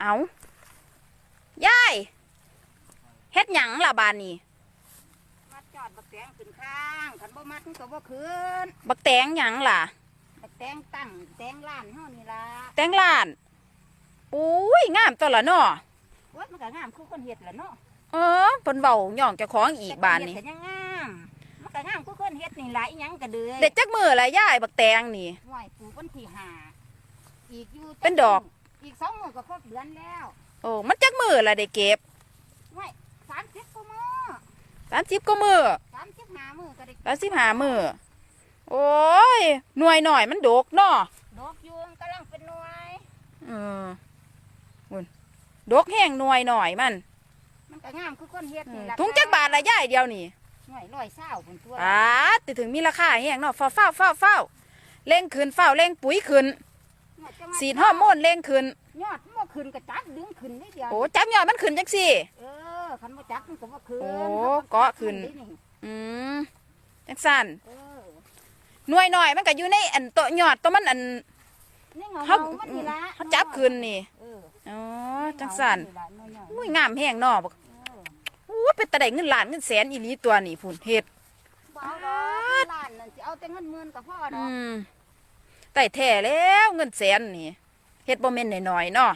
เอายายเฮ็ดหยังล่ะบานนี้มัดจอดบักแตงขึ้นข้างคันบ่มัดมันก็บ่ขึ้นบักแตงหยังล่ะบักแตงตั้งแตงล้านเฮานี่ล่ะแตงล้านปุ้ยงามตัวละเนาะโอ้ยมันก็งามคือคนเฮ็ดแหละเนาะเออเพิ่นเว้าย่องเจ้าของอีกบานนี้แต่คเฮ็ดก็ยังงามมันก็งามคือคนเฮ็ดนี่ล่ะอีหยังก็เดือยเด็ดจักมือละยายบักแตงนี่ห่วยปลูกวันที่ห้าอีกอยู่จัเป็นดอก อีกสองมื้อก็ครบเดือนแล้วโอ้มันจักมือละได้เก็บห่วย30กว่ามื้อสามสิบก็มือ35มื้อก็ได้สามสิบห้ามือโอ้ยหน่วยหน่อยมันดกเนาะดอกยูงกำลังเป็นหน่วยเออหุ่นดกแห้งหน่วยหน่อยมัน มันก็งามคือคนเฮ็ดเอนี่อล่ะถุงจักบาทละยายเดียวนี่ห่วยร้อยเศร้าพุ่นตัวอ่าติถึงมีราคาแห้งเนาะฟ้าวฟ้าวฟ้าวฟ้าวเร่งขึ้นฟ้าวเร่งปุ๋ยขึ้นห่วยจังหวะ สีดฮอร์โมนเร่งขึ้น ยอดมันบ่ขึ้นก็จับดึงขึ้นได้เดียวโอ้จับยอดมันขึ้นจังสิเออคันบ่จับมันก็บ่ขึ้นโอ้เกาะขึ้นได้นี่อืมจังสันเออหน่วยหน่อยมันก็อยู่ในอันโตะยอดตัวมันอันนี่เงาเขาเงามันนี่ละเขาจับขึ้นนี่เอออ๋อจังสันเงามันี่ล่ะน้อยๆมุ้ยงามแห้งเนาะบักเอออู้เป็นตะได้เงินล้านเงินแสนอีหลีตัวนี่พุ่นเฮ็ดบ่เอาดอกล้านนั่นสิเอาแต่เงินหมื่นก็พอดออืกม แต่แท้แล้วเงินแสนนี่เฮ็ดบ่แม่นน้อยๆเนาะ